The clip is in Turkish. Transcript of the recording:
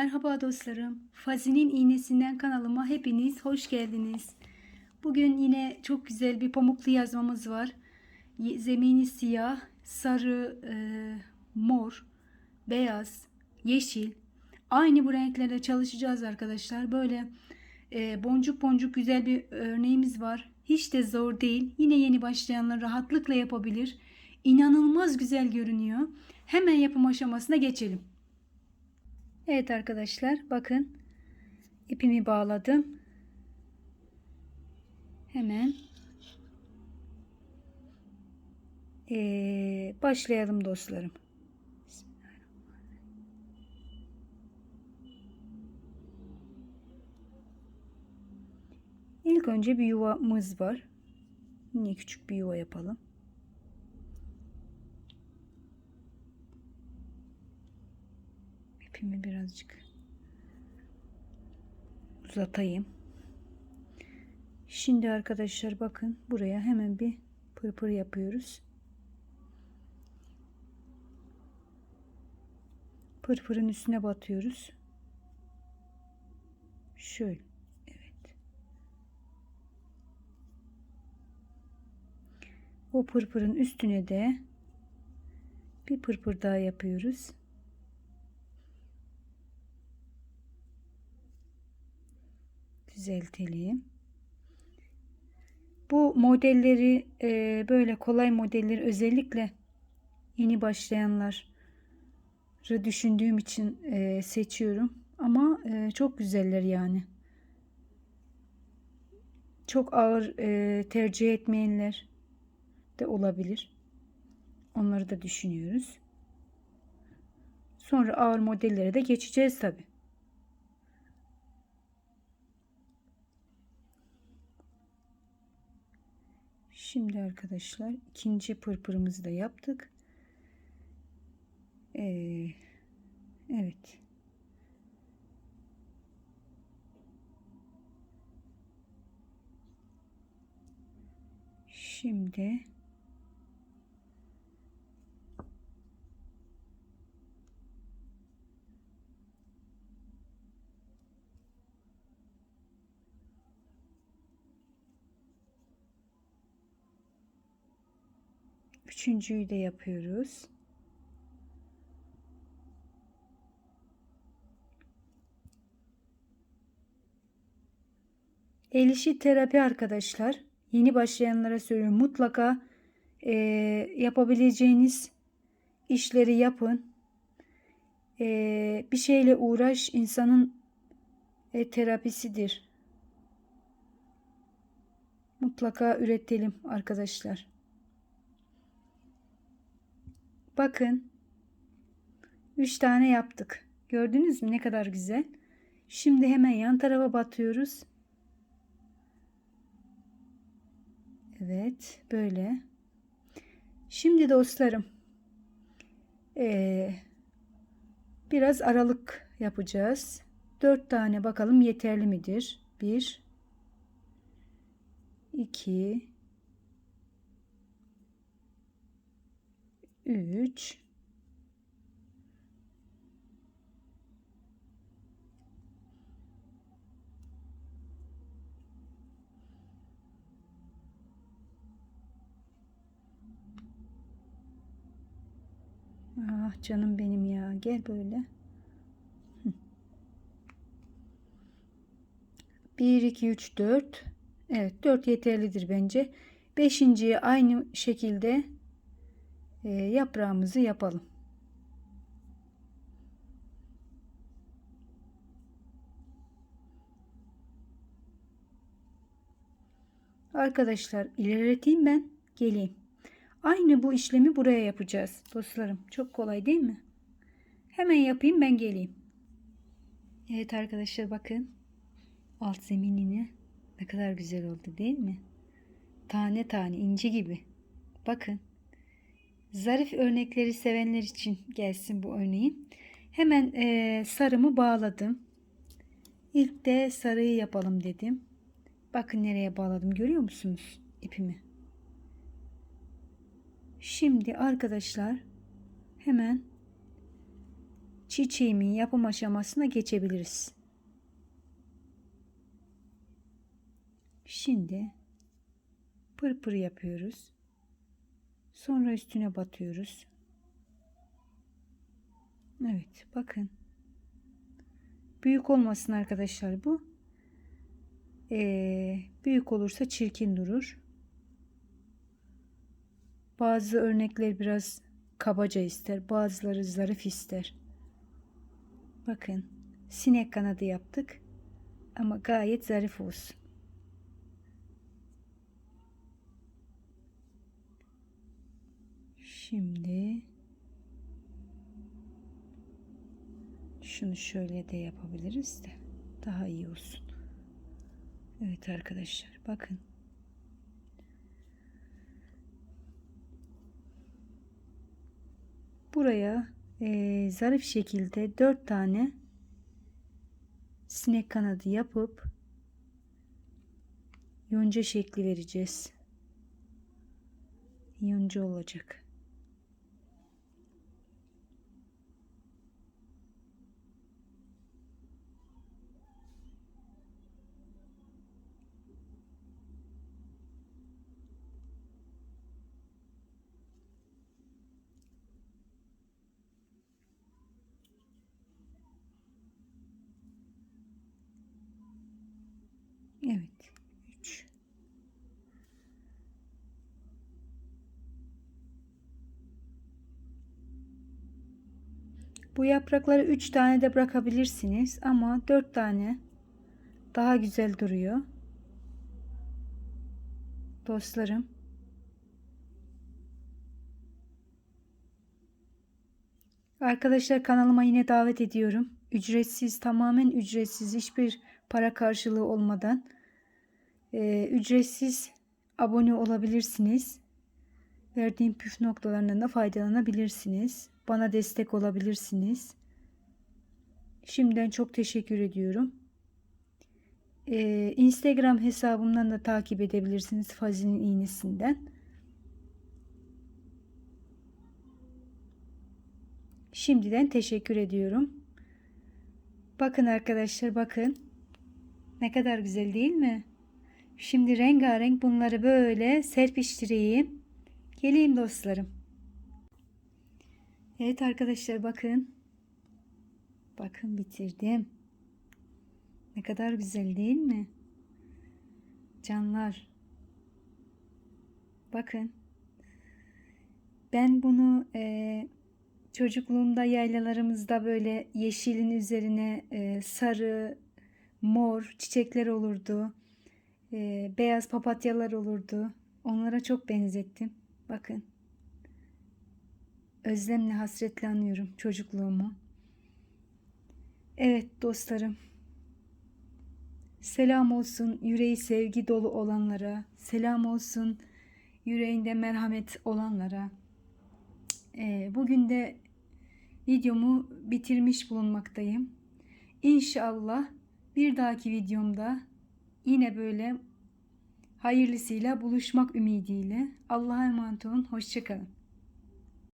Merhaba dostlarım. Fazi'nin iğnesinden kanalıma hepiniz hoş geldiniz. Bugün yine çok güzel bir pamuklu yazmamız var. Zemini siyah, sarı, e, mor, beyaz, yeşil. Aynı bu renklerle çalışacağız arkadaşlar. Böyle e, boncuk boncuk güzel bir örneğimiz var. Hiç de zor değil. Yine yeni başlayanlar rahatlıkla yapabilir. İnanılmaz güzel görünüyor. Hemen yapım aşamasına geçelim. Evet arkadaşlar bakın ipimi bağladım. Hemen ee, başlayalım dostlarım. İlk önce bir yuvamız var. Yine küçük bir yuva yapalım. İpimi birazcık uzatayım. Şimdi arkadaşlar bakın buraya hemen bir pırpır yapıyoruz. Pırpırın üstüne batıyoruz. Şöyle. Evet. O pırpırın üstüne de bir pırpır daha yapıyoruz. Düzeltelim. Bu modelleri e, böyle kolay modelleri özellikle yeni başlayanları düşündüğüm için e, seçiyorum. Ama e, çok güzeller yani. Çok ağır e, tercih etmeyenler de olabilir. Onları da düşünüyoruz. Sonra ağır modellere de geçeceğiz tabi. Şimdi arkadaşlar ikinci pırpırımızı da yaptık. Ee, evet. Şimdi Üçüncüyü de yapıyoruz. El işi terapi arkadaşlar. Yeni başlayanlara söylüyorum. Mutlaka e, yapabileceğiniz işleri yapın. E, bir şeyle uğraş insanın e, terapisidir. Mutlaka üretelim arkadaşlar. Bakın. 3 tane yaptık. Gördünüz mü ne kadar güzel. Şimdi hemen yan tarafa batıyoruz. Evet böyle. Şimdi dostlarım ee, biraz aralık yapacağız. 4 tane bakalım yeterli midir? 1 2 3 Ah canım benim ya. Gel böyle. 1 2 3 4 Evet 4 yeterlidir bence. Beşinciye aynı şekilde yaprağımızı yapalım. Arkadaşlar ilerleteyim ben geleyim. Aynı bu işlemi buraya yapacağız dostlarım. Çok kolay değil mi? Hemen yapayım ben geleyim. Evet arkadaşlar bakın. Alt zeminini ne kadar güzel oldu değil mi? Tane tane inci gibi. Bakın. Zarif örnekleri sevenler için gelsin bu örneğin. Hemen e, sarımı bağladım. İlk de sarıyı yapalım dedim. Bakın nereye bağladım görüyor musunuz ipimi? Şimdi arkadaşlar hemen çiçeğimin yapım aşamasına geçebiliriz. Şimdi pırpır yapıyoruz. Sonra üstüne batıyoruz. Evet bakın. Büyük olmasın arkadaşlar bu. Ee, büyük olursa çirkin durur. Bazı örnekler biraz kabaca ister. Bazıları zarif ister. Bakın sinek kanadı yaptık. Ama gayet zarif olsun. Şimdi şunu şöyle de yapabiliriz de daha iyi olsun. Evet arkadaşlar bakın. Buraya e, zarif şekilde dört tane sinek kanadı yapıp yonca şekli vereceğiz. Yonca olacak. Evet. 3 Bu yaprakları 3 tane de bırakabilirsiniz ama 4 tane daha güzel duruyor. Dostlarım. Arkadaşlar kanalıma yine davet ediyorum. Ücretsiz, tamamen ücretsiz, hiçbir para karşılığı olmadan e, ücretsiz abone olabilirsiniz. Verdiğim püf noktalarından da faydalanabilirsiniz. Bana destek olabilirsiniz. Şimdiden çok teşekkür ediyorum. Ee, Instagram hesabımdan da takip edebilirsiniz Fazi'nin iğnesinden. Şimdiden teşekkür ediyorum. Bakın arkadaşlar bakın. Ne kadar güzel değil mi? Şimdi rengarenk bunları böyle serpiştireyim. Geleyim dostlarım. Evet arkadaşlar bakın. Bakın bitirdim. Ne kadar güzel değil mi? Canlar. Bakın. Ben bunu e, çocukluğumda yaylalarımızda böyle yeşilin üzerine e, sarı, mor çiçekler olurdu. E, beyaz papatyalar olurdu. Onlara çok benzettim. Bakın. Özlemle hasretle anıyorum çocukluğumu. Evet dostlarım. Selam olsun yüreği sevgi dolu olanlara. Selam olsun yüreğinde merhamet olanlara. Ee, bugün de videomu bitirmiş bulunmaktayım. İnşallah bir dahaki videomda yine böyle hayırlısıyla buluşmak ümidiyle. Allah'a emanet olun. Hoşçakalın.